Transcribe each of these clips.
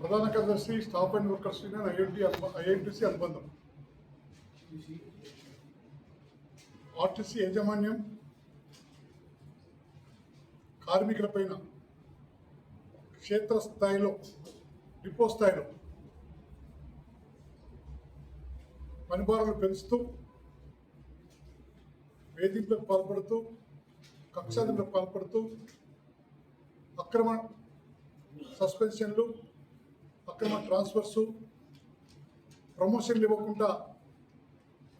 ప్రధాన కార్యదర్శి staff and workers union IMT IMTC అనుబంధం. ఆర్టీసీ యాజమాన్యం కార్మికులపైన క్షేత్ర స్థాయిలో డిపో స్థాయిలో పనిభారాలు పెంచుతూ వేధింపులకు పాల్పడుతూ కక్షాదింపులకు పాల్పడుతూ అక్రమ సస్పెన్షన్లు అక్రమ ట్రాన్స్ఫర్సు ప్రమోషన్లు ఇవ్వకుండా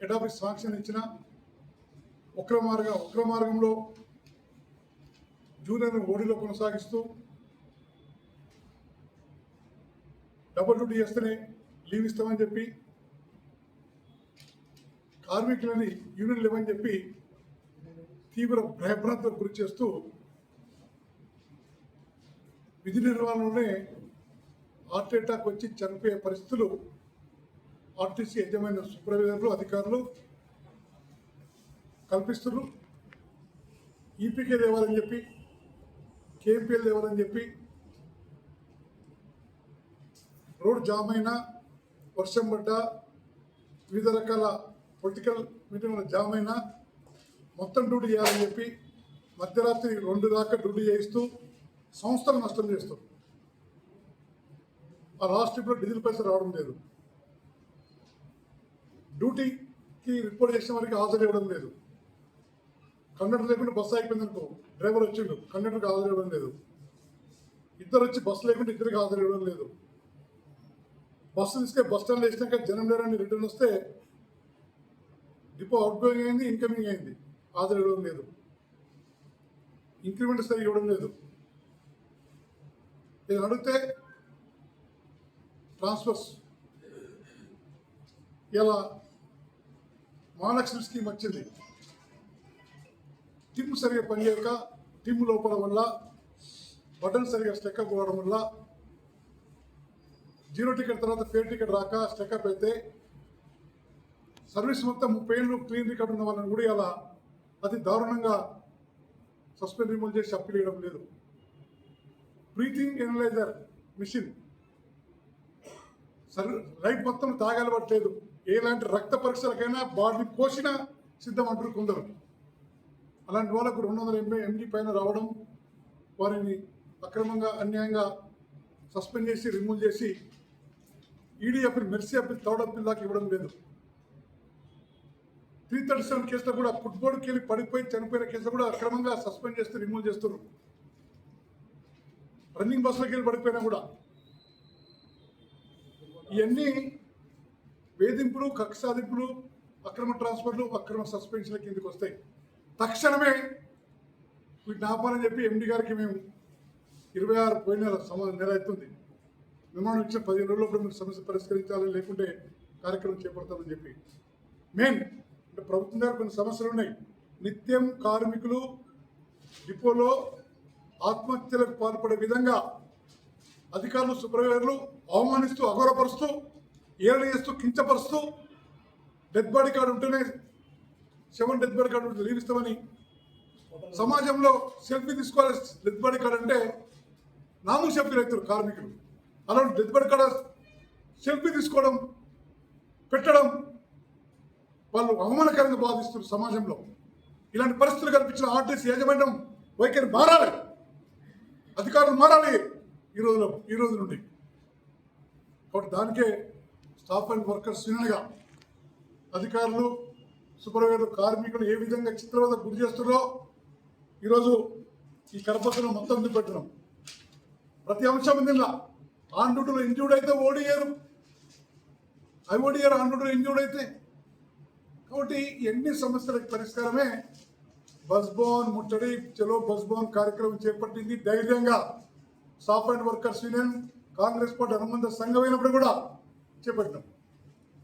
ఎడాఫీస్ సాంక్షన్ ఇచ్చిన ఉగ్ర మార్గ ఉగ్ర మార్గంలో జూనియర్ ఓడిలో కొనసాగిస్తూ డబుల్ డ్యూటీ చేస్తేనే లీవ్ ఇస్తామని చెప్పి కార్మికులని యూనియన్ లేవని చెప్పి తీవ్ర భయభ్రాంతులకు గురి చేస్తూ విధి నిర్వహణలోనే హార్ట్ అటాక్ వచ్చి చనిపోయే పరిస్థితులు ఆర్టీసీ యజమాని సూపర్వైజర్లు అధికారులు కల్పిస్తున్నారు. ఈపీకే దేవాలని చెప్పి కేఎంపీఎల్ దేవాలని చెప్పి రోడ్ జామ్ అయినా వర్షం పడ్డా వివిధ రకాల పొలిటికల్ మీటింగ్ల జామ్ అయినా మొత్తం డ్యూటీ చేయాలని చెప్పి మధ్యరాత్రి రెండు దాకా డ్యూటీ చేయిస్తూ సంస్థలు నష్టం చేస్తూ ఆ లాస్ట్ ట్రిప్లో డీజిల్ పైసలు రావడం లేదు. డ్యూటీకి రిపోర్ట్ చేసిన వారికి హాజరు ఇవ్వడం లేదు. కండక్టర్ లేకుండా బస్సు అయిపోయింది అనుకో డ్రైవర్ వచ్చిండు కండక్టర్కి హాజరు ఇవ్వడం లేదు. ఇద్దరు వచ్చి బస్సు లేకుండా ఇద్దరికి హాజరు ఇవ్వడం లేదు. బస్సు తీసుకే బస్ స్టాండ్ వేసినాక జనం లేరని రిటర్న్ వస్తే డిపో అవుట్ గోయింగ్ అయింది ఇన్కమింగ్ అయింది హాజరు ఇవ్వడం లేదు. ఇంక్రిమెంట్ సరిగ్గా ఇవ్వడం లేదు. ఇది అడిగితే ట్రాన్స్ఫర్స్. ఇలా మహాలక్ష్మి స్కీమ్ వచ్చింది. టిమ్ సరిగా పనిచేయక టిమ్ లోపల వల్ల బటన్ సరిగా స్టెక్ పోవడం వల్ల జీరో టికెట్ తర్వాత ఫేర్ టికెట్ రాక స్టెక్అప్ అయితే సర్వీస్ మొత్తం ముప్పై ఏళ్ళు క్లీన్ రికార్డు ఉన్న వాళ్ళని కూడా ఇలా అతి దారుణంగా సస్పెండ్ రిమూవ్ చేసి అప్పీల్ చేయడం లేదు. Breathing analyser machine. సరే రైట్ మొత్తం తాగలవట్లేదు ఎలాంటి రక్త పరీక్షలకైనా బాడీ కోసిన సిద్ధం అంటారు కొందరు. అలాంటి వాళ్ళకు రెండు వందల ఎంబీ ఎంజీ పైన రావడం వారిని అక్రమంగా అన్యాయంగా సస్పెండ్ చేసి రిమూవ్ చేసి ED appeal mercy appeal third appeal దాకా ఇవ్వడం లేదు. త్రీ థర్టీ సెవెన్ కేసులో కూడా ఫుట్బాల్కి వెళ్ళి పడిపోయి చనిపోయిన కేసులు కూడా అక్రమంగా సస్పెండ్ చేస్తూ రిమూవ్ చేస్తున్నారు. రన్నింగ్ బస్సులోకి వెళ్ళి పడిపోయినా కూడా ఇవన్నీ వేధింపులు కక్ష సాధింపులు అక్రమ ట్రాన్స్ఫర్లు అక్రమ సస్పెన్షన్ల కిందకి వస్తాయి. తక్షణమే వీటిని ఆపాలని చెప్పి ఎండి గారికి మేము ఇరవై ఆరు పోయిన నెల నెల అవుతుంది. విమానం ఇచ్చిన పదిహేను రోజుల్లో మీరు సమస్య పరిష్కరించాలి లేకుంటే కార్యక్రమం చేపడతామని చెప్పి. మెయిన్ అంటే ప్రభుత్వం దగ్గర కొన్ని సమస్యలు ఉన్నాయి. నిత్యం కార్మికులు డిపోలో ఆత్మహత్యలకు పాల్పడే విధంగా అధికారులు సూపర్వైజర్లు అవమానిస్తూ అఘోరపరుస్తూ ఏరణ చేస్తూ కించపరుస్తూ డెత్ బాడీ కార్డు ఉంటేనే సెవెన్ డెత్ బాడీ కార్డు ఉంటే లీవిస్తామని సమాజంలో సెల్ఫీ తీసుకోవాలి డెత్ బాడీ కార్డు అంటే నాము సెల్ఫీ రైతులు కార్మికులు. అలాంటి డెత్ బాడీ కార్డు సెల్ఫీ తీసుకోవడం పెట్టడం వాళ్ళు అవమానకరంగా బాధిస్తున్నారు సమాజంలో. ఇలాంటి పరిస్థితులు కల్పించిన ఆర్టీసీ యాజమాన్యం వైఖరి మారాలి. అధికారులు మారాలి. ఈ రోజున ఈ రోజు నుండి. కాబట్టి దానికే స్టాఫ్ అండ్ వర్కర్స్ యూనియన్గా అధికారులు సూపర్వైజర్లు కార్మికులు ఏ విధంగా చిత్రవత గురి చేస్తున్నారో ఈరోజు ఈ కరపత్రం మొత్తం చూపెట్టినాం ప్రతి అంశం నిన్న ఆన్ డ్యూటీలో ఇంజూర్డ్ అయితే ఓడియరు అవి ఓడియరు ఆన్ డ్యూటీలో ఇంజూర్డ్ అయితే. కాబట్టి ఎన్ని సమస్యలకు పరిష్కారమే బస్బోన్ ముట్టడి చలో బస్బోన్ కార్యక్రమం చేపట్టింది ధైర్యంగా. Software workers union Congress party అనుబంధ సంఘం అయినప్పుడు కూడా చేపట్టినాం.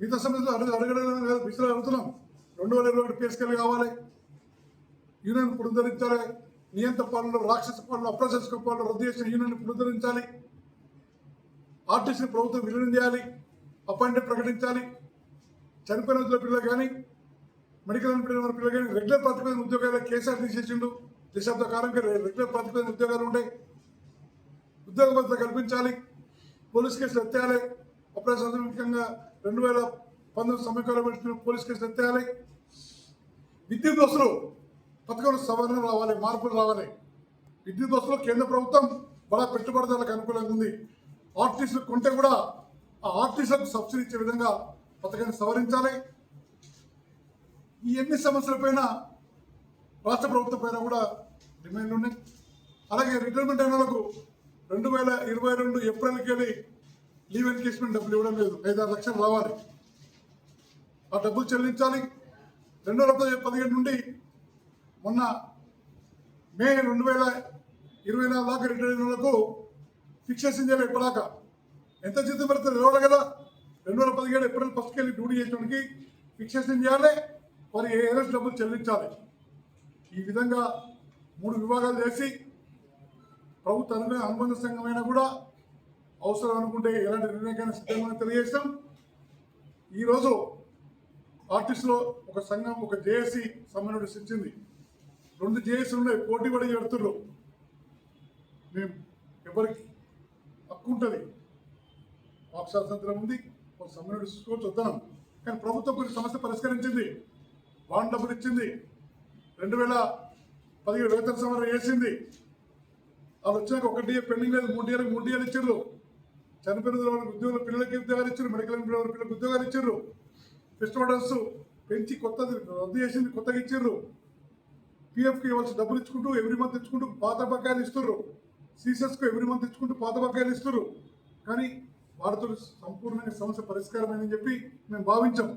మిగతా సమస్యలు అడుగు అడగడం కాదు విసులు అడుగుతున్నాం. రెండు వేల ఇరవై ఒకటి పిఎస్కేలు కావాలి. యూనియన్ పునరుద్ధరించాలి. నియంత్ర పాలనలో రాక్షస పాలన అప్రశాసక పాలన రద్దు చేసిన యూనియన్ పునరుద్ధరించాలి. ఆర్టీసీ ప్రభుత్వం విలీనం చేయాలి. అపాయింట్మెంట్ ప్రకటించాలి. చనిపోయిన వృద్ధుల పిల్లలు కానీ మెడికల్ అనిపించిన పిల్లలు కానీ రెగ్యులర్ ప్రాతిపదికన ఉద్యోగాలు కేసీఆర్ తీసేసిండు. దశాబ్ద కాలంగా రెగ్యులర్ ప్రాతిపదికన ఉద్యోగాలు ఉంటాయి ఉద్యోగ భద్రత కల్పించాలి. పోలీస్ కేసులు ఎత్తేయాలి. ఆపరేషన్ ముఖ్యంగా రెండు వేల పంతొమ్మిది సమీకరణ పెట్టిన పోలీస్ కేసులు ఎత్తేయాలి. విద్యుత్ బస్సులు పథకంలో సవరణ రావాలి మార్పులు రావాలి. విద్యుత్ బస్సులో కేంద్ర ప్రభుత్వం బడా పెట్టుబడిదారులకు అనుకూలంగా ఉంది. ఆర్టిస్టులు కొంటే కూడా ఆ ఆర్టీసీలకు సబ్సిడీ ఇచ్చే విధంగా పథకాన్ని సవరించాలి. ఈ ఎన్ని సమస్యలపైన రాష్ట్ర ప్రభుత్వం పైన కూడా డిమాండ్లు ఉన్నాయి. అలాగే రిటైర్మెంట్ అయిన వాళ్ళకు రెండు వేల ఇరవై రెండు ఏప్రిల్కి వెళ్ళి లీవ్ ఎన్కేస్మెంట్ డబ్బులు ఇవ్వడం లేదు. ఐదారు లక్షలు రావాలి. ఆ డబ్బులు చెల్లించాలి. రెండు వేల పదిహేడు నుండి మొన్న మే రెండు వేల ఇరవై నాలుగు దాకా రిటైర్ వరకు వాళ్ళకు ఫిక్సేషన్ చేయాలి ఇప్పటిదాకా. ఎంత జీతం పెడుతుంది ఇవ్వాలి కదా? రెండు వేల పదిహేడు ఏప్రిల్ ఫస్ట్కి వెళ్ళి డ్యూటీ చేసేవాడికి ఫిక్సేషన్ చేయాలి. మరి ఏఎల్ఎస్ డబ్బులు చెల్లించాలి. ఈ విధంగా మూడు విభాగాలు చేసి ప్రభుత్వ అనుబంధ సంఘమైనా కూడా అవసరం అనుకుంటే ఎలాంటి నిర్ణయాన్ని సిద్ధంగా తెలియజేస్తాం ఈరోజు ఆర్టిస్ట్లో ఒక సంఘం ఒక జేఏసీ సమ్మనుడు ఇచ్చింది రెండు జేఏసీలు ఉన్నాయి పోటీ పడి పెడుతున్నారు మేము ఎవరికి హక్కు ఉంటుంది? వాక్ స్వాతంత్రం ఉంది ఒక సమ్మనుడు తీసుకోవచ్చు చూద్దాం కానీ ప్రభుత్వం కొన్ని సమస్య పరిష్కరించింది. బాండ్ డబ్బులు ఇచ్చింది. రెండు వేల పదిహేడు వేతన సమరం వేసింది వాళ్ళు వచ్చాక ఒక పెండింగ్ లేదు మూడు డిఏలకు మూడు ఇయర్లు ఇచ్చారు చనిపోయిన వాళ్ళకి ఉద్యోగులు పిల్లలకి ఉద్యోగాలు ఇచ్చారు మెడికల్ వాళ్ళ పిల్లలకి ఉద్యోగాలు ఇచ్చారు ఫెస్టివల్స్ పెంచి కొత్తది రద్దు చేసింది కొత్తగా ఇచ్చారు పిఎఫ్కి ఇవ్వాల్సిన డబ్బులు ఇచ్చుకుంటూ ఎవ్రీ మంత్ ఇచ్చుకుంటూ పాత బకాయిలు ఇస్తారు సీసెస్కు ఎవ్రీ మంత్ ఇచ్చుకుంటూ పాత బకాయిలు ఇస్తారు కానీ వాటితో సంపూర్ణంగా సమస్య పరిష్కారమైందని చెప్పి మేము భావించాం.